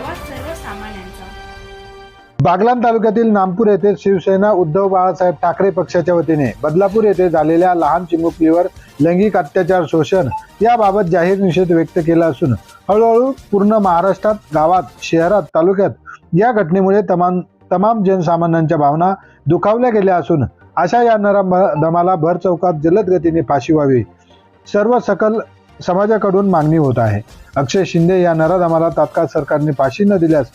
आवाज सर्वसामान्यांचा. बागलाण तालुक्यातील नामपूर येथे शिवसेना उद्धव बाळासाहेब ठाकरे पक्षाच्या वतीने बदलापूर येथे झालेल्या लहान चिमुकलीवर लैंगिक अत्याचार शोषण याबाबत जाहीर निषेध व्यक्त केला असून हळूहळू पूर्ण महाराष्ट्रात गावात शहरात तालुक्यात या घटनेमुळे तमाम तमाम जनसामान्यांच्या भावना दुखावल्या गेल्या असून अशा या नराधमाला भर चौकात जलद गतीने फाशी व्हावी. सर्व सकल समाजाकडून मागणी होत आहे. अक्षय शिंदे या नराधमाला तात्काळ सरकारने फाशी न दिल्यास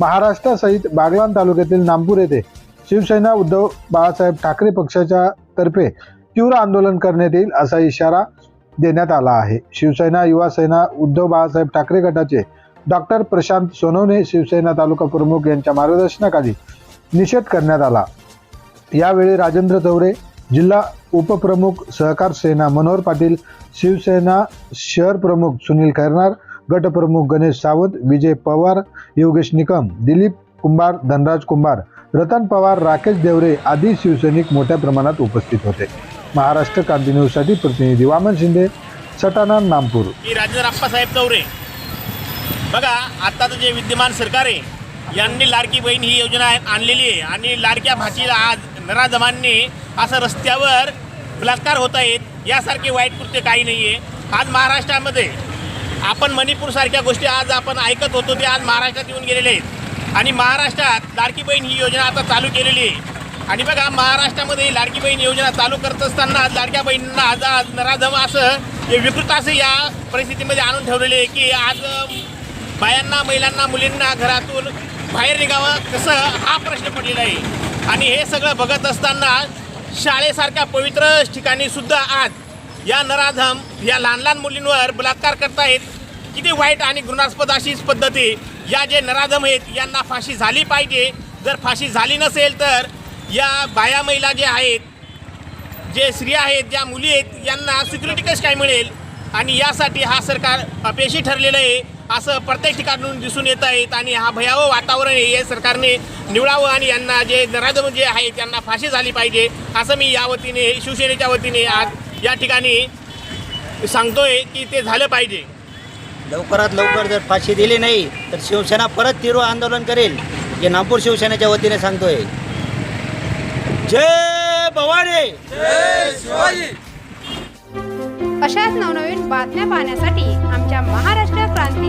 महाराष्ट्रासहित बागलान तालुक्यातील नामपूर येथे शिवसेना उद्धव बाळासाहेब ठाकरे पक्षाच्या तर्फे तीव्र आंदोलन करण्यात येईल असा इशारा देण्यात आला आहे. शिवसेना युवा सेना उद्धव बाळासाहेब ठाकरे गटाचे डॉक्टर प्रशांत सोनवणे शिवसेना तालुका प्रमुख यांच्या मार्गदर्शनाखाली निषेध करण्यात आला. यावेळी राजेंद्र चौरे जिल्हा उपप्रमुख सहकार सेना मनोहर पाटील शिवसेना शहर प्रमुख सुनील खैरनार गटप्रमुख गणेश सावंत विजय पवार योगेश निकम दिलीप कुंभार धनराज कुंभार रतन पवार राकेश देवरे आदी शिवसैनिक मोठ्या प्रमाणात उपस्थित होते. महाराष्ट्र क्रांती न्यूजसाठी प्रतिनिधी वामन शिंदे सटाणा नामपूर. की राजेंद्र आप्पासाहेब चौरे. बघा आत्ताचं जे विद्यमान सरकार आहे यांनी लाडकी बहीण ही योजना आणलेली आहे. आणि लाडक्या भाषेला आज नराजमांनी असं रस्त्यावर बलात्कार होत आहेत यासारखे वाईट कृत्य काही नाही आहे आज महाराष्ट्रामध्ये आपण मणिपूरसारख्या गोष्टी आज आपण ऐकत होतो ते आज महाराष्ट्रात येऊन गेलेले आहेत. आणि महाराष्ट्रात लाडकी बहीण ही योजना आता चालू केलेली आहे. आणि बघा महाराष्ट्रामध्ये लाडकी बहीण योजना चालू करत असताना लाडक्या बहिणींना आज आज नराधम असं हे विकृत असं या परिस्थितीमध्ये आणून ठेवलेले आहे की आज बायांना महिलांना मुलींना घरातून बाहेर निघावं कसं हा प्रश्न पडलेला आहे. आणि हे सगळं बघत असताना शाळेसारख्या पवित्र ठिकाणी सुद्धा आज या नराधम या लहान लहान मुलींवर बलात्कार करतायत. किती वाईट आणि घृणास्पद अशीच पद्धती. या जे नराधम आहेत यांना फाशी झाली पाहिजे. जर फाशी झाली नसेल तर या बाया महिला जे आहेत जे स्त्रिया आहेत ज्या मुली आहेत यांना सिक्युरिटी कशी काय मिळेल? आणि यासाठी हा सरकार अपयशी ठरलेलं आहे. असं प्रत्येक ठिकाणून दिसून येत आहेत आणि हा भयावह वातावरण आहे. हे सरकारने निवडावं आणि यांना जे नराधम जे आहे त्यांना फाशी झाली पाहिजे असं मी या वतीने शिवसेनेच्या वतीने आज या ठिकाणी सांगतोय की ते झालं पाहिजे. लवकरात लवकर जर फाशी दिली नाही तर शिवसेना परत तीव्र आंदोलन करेल हे नागपूर शिवसेनेच्या वतीने सांगतोय. जय भवानी! अशाच नवनवीन बातम्या पाहण्यासाठी आमच्या महाराष्ट्र क्रांती